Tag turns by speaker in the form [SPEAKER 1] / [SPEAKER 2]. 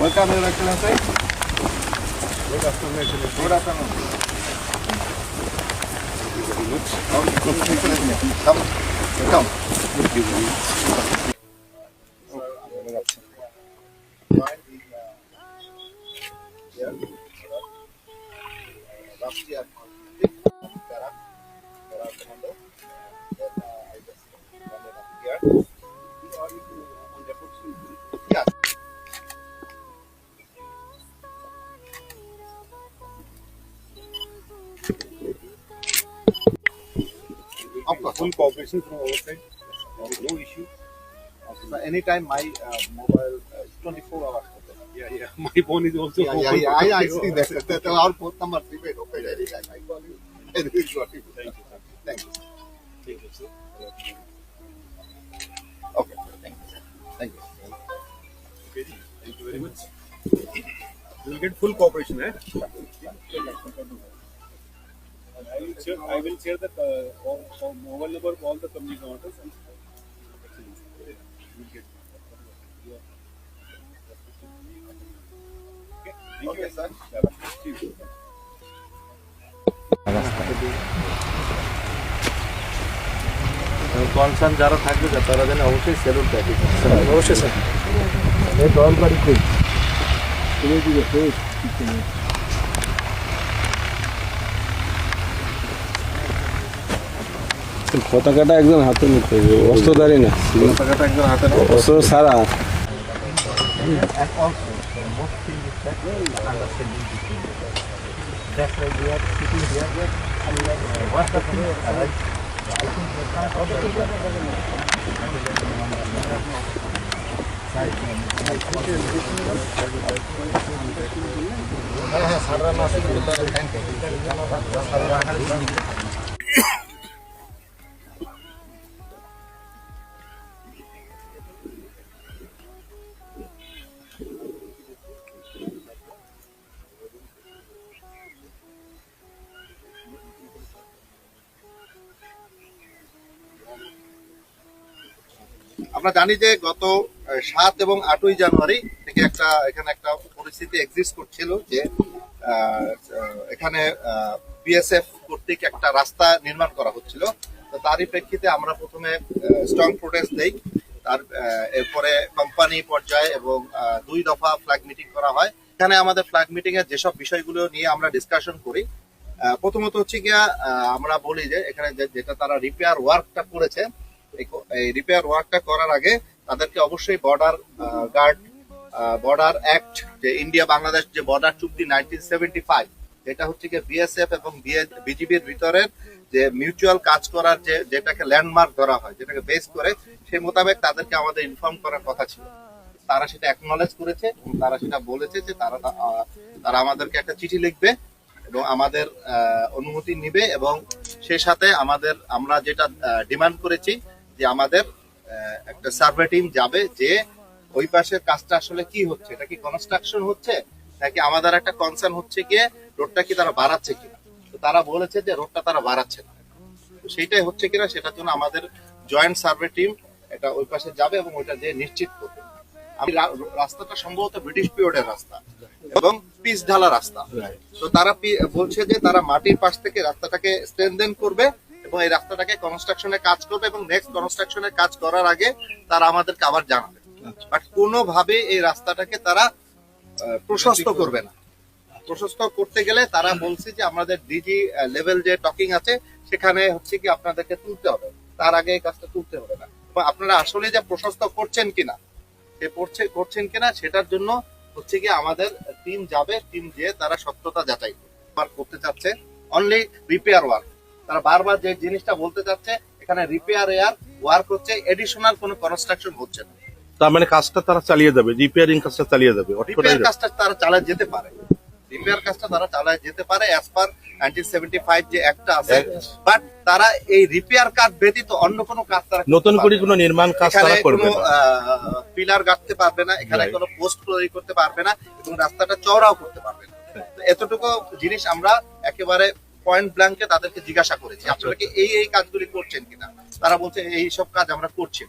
[SPEAKER 1] Welcome, Your Excellency. Good afternoon. Good afternoon. Come, come. Last
[SPEAKER 2] full cooperation from our side. No issue.
[SPEAKER 1] So anytime my uh, mobile uh, is 24 hours.
[SPEAKER 2] Yeah, yeah. My phone is also
[SPEAKER 1] Yeah, yeah,
[SPEAKER 2] open.
[SPEAKER 1] yeah. I, I see that. that our phone number remain open anytime. I call you. Got you.
[SPEAKER 2] Thank you, sir.
[SPEAKER 1] Thank you.
[SPEAKER 2] Thank you, sir.
[SPEAKER 1] Okay. Thank you. Thank you.
[SPEAKER 2] Okay. Thank you very much. You will get full cooperation, eh? And I will share, I will share the uh, all, all mobile number of all the company counters and you will get. Okay, thank you.
[SPEAKER 1] Okay, sir.
[SPEAKER 2] Thank you.
[SPEAKER 3] Concern যারা থাকবে তারা যেন অবশ্যই salute দেয়
[SPEAKER 4] অবশ্যই sir
[SPEAKER 5] পতাকাটা একজন হাতে নিতে হবে অস্ত্রধারী না।
[SPEAKER 3] টাকাটা একজন হাতে
[SPEAKER 5] অস্ত্র ছাড়া।
[SPEAKER 1] And also, the most আমরা জানি যে গত সাত এবং আটই জানুয়ারি থেকে একটা, এখানে একটা পরিস্থিতি এক্সিস্ট করছিল যে এখানে বিএসএফ কর্তৃক একটা রাস্তা নির্মাণ করা হচ্ছিল। তো তারই প্রেক্ষিতে আমরা প্রথমে স্ট্রং প্রোটেস্ট দেই। তার এরপরে কোম্পানি পর্যায়ে এবং দুই দফা ফ্ল্যাগ মিটিং করা হয়। এখানে আমাদের ফ্ল্যাগ মিটিং এর যেসব বিষয়গুলো নিয়ে আমরা ডিসকাশন করি প্রথমত হচ্ছে গিয়া আমরা বলি যে, এখানে যেটা তারা রিপেয়ার ওয়ার্কটা করেছে রিপেয়ার ওয়ার্কটা করার আগে তাদেরকে অবশ্যই বর্ডার গার্ড বর্ডার অ্যাক্ট যে ইন্ডিয়া বাংলাদেশ যে বর্ডার চুক্তি নাইনটিন সেভেন্টি ফাইভ যেটা হচ্ছে কি বিএসএফ এবং বিজিবির ভিতরের যে মিউচুয়াল কাজ করার যে, যেটাকে ল্যান্ডমার্ক ধরা হয়, যেটাকে বেস করে সেই মোতাবেক তাদেরকে আমাদের ইনফর্ম করার কথা ছিল। তারা সেটা অ্যাকনলেজ করেছে তারা সেটা বলেছে যে তারা তারা আমাদেরকে একটা চিঠি লিখবে এবং আমাদের অনুমতি নিবে এবং সেই সাথে আমাদের, আমরা যেটা ডিমান্ড করেছি যে আমাদের একটা সার্ভে টিম যাবে যে ওই পাশের কাজটা আসলে কি হচ্ছে এটা কি কনস্ট্রাকশন হচ্ছে নাকি আমাদের একটা কনসার্ন হচ্ছে গিয়ে রোডটা কি তারা বাড়াচ্ছে কিনা। তো তারা বলেছে যে রোডটা তারা বাড়াচ্ছে না। তো সেইটাই হচ্ছে কিনা সেটার জন্য আমাদের জয়েন্ট সার্ভে টিম এটা ওই পাশে যাবে এবং ওইটা যে নিশ্চিত করবে। আমি রাস্তাটা সম্ভবত ব্রিটিশ পিরিয়ডের রাস্তা এবং পিচ ঢালা রাস্তা। তো তারা বলছে যে তারা মাটির পাশ থেকে রাস্তাটাকে স্ট্রেনদেন করবে এবং এই রাস্তাটাকে কনস্ট্রাকশনের কাজ করবে এবং নেক্সট কনস্ট্রাকশনের কাজ করার আগে তারা আমাদেরকে আবার জানাবে। বাট কোনোভাবে এই রাস্তাটাকে তারা প্রশস্ত করবে না। প্রশস্ত করতে গেলে তারা বলছে যে আমাদের ডিজি লেভেল যে টকিং আছে সেখানে হচ্ছে কি আপনাদেরকে তুলতে হবে। তার আগে এই কাজটা তুলতে হবে না। এবং আপনারা আসলে যে প্রশস্ত করছেন কিনা সে পড়ছে করছেন কিনা সেটার জন্য হচ্ছে কি আমাদের টিম যাবে টিম যে তারা সত্যতা যাচাই। করতে চাচ্ছে অনলি রিপেয়ার ওয়ার্ক তারা বারবার যে জিনিসটা বলতে চাচ্ছে এখানে রিপেয়ার এয়ার ওয়ার্ক হচ্ছে এডিশনাল কোনো কনস্ট্রাকশন হচ্ছে না।
[SPEAKER 4] তার মানে কাজটা তারা চালিয়ে যাবে রিপেয়ারিং কাজটা চালিয়ে যাবে
[SPEAKER 1] রিপেয়ার কাজটা তারা চালায় যেতে পারে। রিপেয়ার কাজটা তারা চালায় যেতে পারে as per nineteen seventy five যে একটা আছে। বাট তারা এই রিপেয়ার কাজ ব্যতীত অন্য কোনো কাজ তারা
[SPEAKER 4] নতুন করে কোনো নির্মাণ কাজ তারা করবে না।
[SPEAKER 1] পিলার গাঁথতে পারবে না এখানে কোনো পোস্ট তৈরি করতে পারবে না এবং রাস্তাটা চওড়াও করতে পারবে না। তো এতটুকু জিনিস আমরা একেবারে পয়েন্ট ব্ল্যাঙ্কে তাদেরকে জিজ্ঞাসা করেছি আপনারা কি এই এই কাজগুলি করছেন কিনা তারা বলছে এই সব কাজ আমরা করছি।